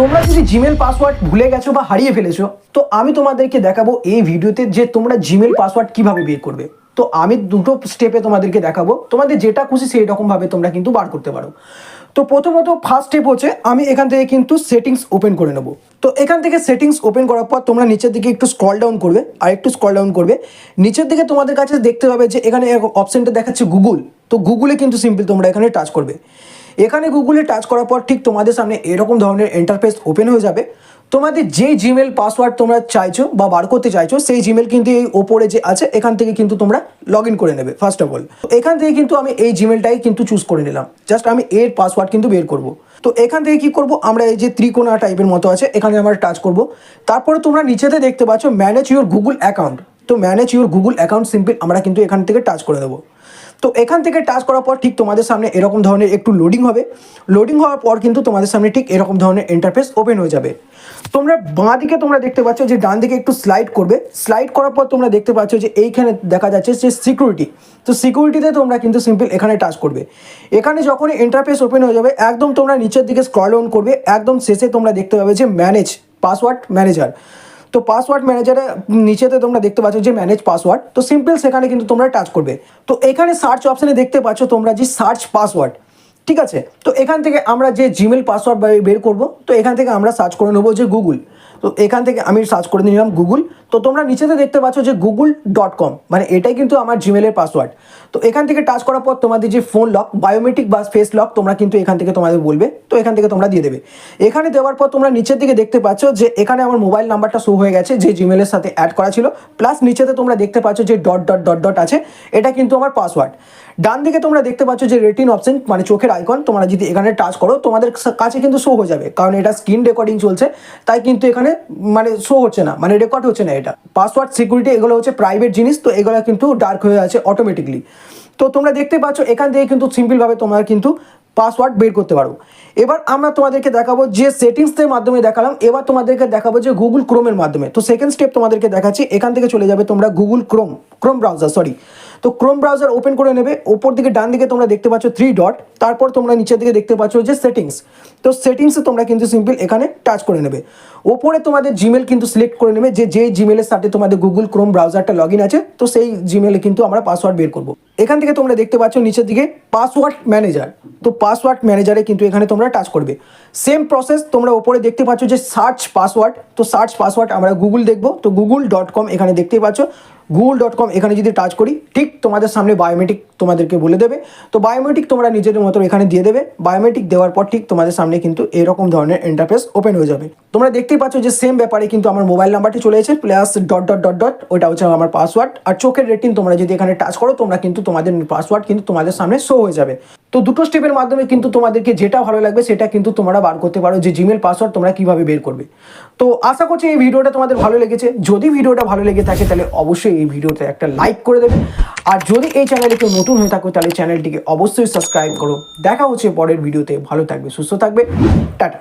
তোমরা যদি Gmail password ভুলে গেছো বা হারিয়ে ফেলেছো, তো আমি তোমাদেরকে দেখাবো এই ভিডিওতে যে তোমরা জিমেল পাসওয়ার্ড কীভাবে বের করবে। তো আমি দুটো স্টেপে তোমাদেরকে দেখাবো। তোমাদের যেটা খুশি সেই রকমভাবে তোমরা কিন্তু বার করতে পারো। তো প্রথমত ফার্স্ট স্টেপ হচ্ছে, আমি এখান থেকে কিন্তু সেটিংস ওপেন করে নেব। তো এখান থেকে সেটিংস ওপেন করার পর তোমরা নিচের দিকে একটু স্ক্রল ডাউন করবে, আর একটু স্ক্রল ডাউন করবে। নিচের দিকে তোমাদের কাছে দেখতে পাবে যে এখানে অপশনটা দেখাচ্ছে গুগল তো গুগলে কিন্তু সিম্পল তোমরা এখানে টাচ করবে। এখানে গুগলে টাচ করার পর ঠিক তোমাদের সামনে এরকম ধরনের ইন্টারফেস ওপেন হয়ে যাবে। তোমাদের যে জিমেল পাসওয়ার্ড তোমরা চাইছো বা বার করতে চাইছো, সেই জিমেল কিন্তু এই ওপরে যে আছে, এখান থেকে কিন্তু তোমরা লগ করে নেবে ফার্স্ট অফ অল এখান থেকে কিন্তু আমি এই জিমেলটাই কিন্তু চুজ করে নিলাম। জাস্ট আমি এর পাসওয়ার্ড কিন্তু বের করব। তো এখান থেকে কি করব? আমরা এই যে ত্রিকোণা টাইপের মতো আছে, এখানে আমরা টাচ করব। তারপরে তোমরা নিচেতে দেখতে পাচ্ছ ম্যানেজ ইউর গুগল অ্যাকাউন্ট তো manage your Google account simple আমরা কিন্তু এখান থেকে টাচ করে দেবো। তো এখান থেকে টাচ করার পর ঠিক তোমাদের সামনে এরকম ধরনের একটু লোডিং হবে। লোডিং হওয়ার পর কিন্তু তোমাদের সামনে ঠিক এরকম ধরনের ইন্টারফেস ওপেন হয়ে যাবে। তোমরা বাঁ দিকে তোমরা দেখতে পাচ্ছ যে ডান দিকে একটু স্লাইড করবে। স্লাইড করার পর তোমরা দেখতে পাচ্ছ যে এইখানে দেখা যাচ্ছে যে সিকিউরিটি তো সিকিউরিটিতে তোমরা কিন্তু সিম্পল এখানে টাচ করবে। এখানে যখনই ইন্টারফেস ওপেন হয়ে যাবে, একদম তোমরা নিচের দিকে স্ক্রল অন করবে। একদম শেষে তোমরা দেখতে পাবে যে ম্যানেজ পাসওয়ার্ড ম্যানেজার তো পাসওয়ার্ড ম্যানেজারে নিচেতে তোমরা দেখতে পাচ্ছ যে ম্যানেজ পাসওয়ার্ড তো সিম্পল সেখানে কিন্তু তোমরা টাচ করবে। তো এখানে সার্চ অপশানে দেখতে পাচ্ছ তোমরা যে সার্চ পাসওয়ার্ড ঠিক আছে? তো এখান থেকে আমরা যে জিমেল পাসওয়ার্ড বের করব, তো এখান থেকে আমরা সার্চ করে নেব যে গুগল তো এখান থেকে আমি সার্চ করে নিলাম গুগল তো তোমরা নিচেতে দেখতে পাচ্ছ যে গুগল ডট কম মানে এটাই কিন্তু আমার জিমেলের পাসওয়ার্ড তো এখান থেকে টাচ করার পর তোমাদের যে ফোন লক বায়োমেট্রিক বা ফেস লক তোমরা কিন্তু এখান থেকে তোমাদের বলবে। তো এখান থেকে তোমরা দিয়ে দেবে। এখানে দেওয়ার পর তোমরা নিচের দিকে দেখতে পাচ্ছ যে এখানে আমার মোবাইল নাম্বারটা শো হয়ে গেছে, যে জিমেলের সাথে অ্যাড করা ছিল। প্লাস নিচেতে তোমরা দেখতে পাচ্ছ যে ডট ডট ডট ডট আছে, এটা কিন্তু আমার পাসওয়ার্ড ডান দিকে তোমরা দেখতে পাচ্ছ যে রেটিন অপশন মানে চোখের আইকন তোমরা যদি এখানে টাচ করো, তোমাদের কাছে কিন্তু শো হয়ে যাবে, কারণ এটা স্ক্রিন রেকর্ডিং চলছে, তাই কিন্তু এখানে মানে শো হচ্ছে না মানে রেকর্ড হচ্ছে না এটা। পাসওয়ার্ড সিকিউরিটি এগুলো হচ্ছে প্রাইভেট জিনিস, তো এগুলো কিন্তু ডার্ক হয়ে আছে অটোমেটিকলি তো তোমরা দেখতে পাচ্ছ, এখান থেকে কিন্তু সিম্পলভাবে তোমরা কিন্তু পাসওয়ার্ড বের করতে পারো। এবার আমরা তোমাদেরকে দেখাবো যে সেটিংসের মাধ্যমে দেখালাম, এবার তোমাদেরকে দেখাবো যে গুগল ক্রোমের মাধ্যমে। তো সেকেন্ড স্টেপ তোমাদেরকে দেখাচ্ছি, এখান থেকে চলে যাবে তোমরা Google Chrome Chrome browser sorry তো ক্রোম ব্রাউজার ওপেন করে নেবে ওপর দিকে ডান দিকে তোমরা দেখতে পাচ্ছ থ্রি ডট তারপর তোমরা নিচের দিকে দেখতে পাচ্ছ যে সেটিংস তো সেটিংসে তোমরা কিন্তু সিম্পল এখানে টাচ করে নেবে। ওপরে তোমাদের জিমেল কিন্তু সিলেক্ট করে নেবে, যে যে জিমেলের সাথে তোমাদের গুগল ক্রোম ব্রাউজারটা লগ আছে, তো সেই জিমেলে কিন্তু আমরা পাসওয়ার্ড বের করব। এখান থেকে তোমরা দেখতে পাচ্ছ নিচের দিকে পাসওয়ার্ড ম্যানেজার তো পাসওয়ার্ড ম্যানেজারে কিন্তু এখানে তোমরা টাচ করবে। সেম প্রসেস তোমরা ওপরে দেখতে পাচ্ছ যে সার্চ পাসওয়ার্ড তো সার্চ পাসওয়ার্ড আমরা গুগল দেখব। তো গুগল ডট কম এখানে দেখতেই পাচ্ছ। গুগল ডট কম এখানে যদি টাচ করি, ঠিক তোমাদের সামনে বায়োমেট্রিক তোমাদেরকে বলে দেবে। তো বায়োমেট্রিক তোমরা নিজেদের মতো এখানে দিয়ে দেবে। বায়োমেট্রিক দেওয়ার পর ঠিক তোমাদের সামনে কিন্তু এরকম ধরনের ইন্টারফেস ওপেন হয়ে যাবে। তোমরা দেখতেই পাচ্ছ যে সেম ব্যাপারে কিন্তু আমার মোবাইল নাম্বারটি চলে এসেছে plus dot dot dot dot ওটা হচ্ছে আমার পাসওয়ার্ড আর চোখের রেটিন তোমরা যদি এখানে টাচ করো, তোমরা কিন্তু তোমাদের পাসওয়ার্ড কিন্তু তোমাদের সামনে শো হয়ে যাবে। তো দুটো স্টেপের মাধ্যমে কিন্তু তোমাদেরকে যেটা ভালো লাগবে সেটা কিন্তু তোমরা বার করতে পারো যে জিমেল পাসওয়ার্ড তোমরা কীভাবে বের করবে। তো আশা করছি এই ভিডিওটা তোমাদের ভালো লেগেছে। যদি ভিডিওটা ভালো লেগে থাকে তাহলে অবশ্যই এই ভিডিওতে একটা লাইক করে দেবে। আর যদি এই চ্যানেলে কেউ নতুন হয়ে থাকো তাহলে চ্যানেলটিকে অবশ্যই সাবস্ক্রাইব করো। দেখা হচ্ছে পরের ভিডিওতে। ভালো থাকবে, সুস্থ থাকবে। টাটা।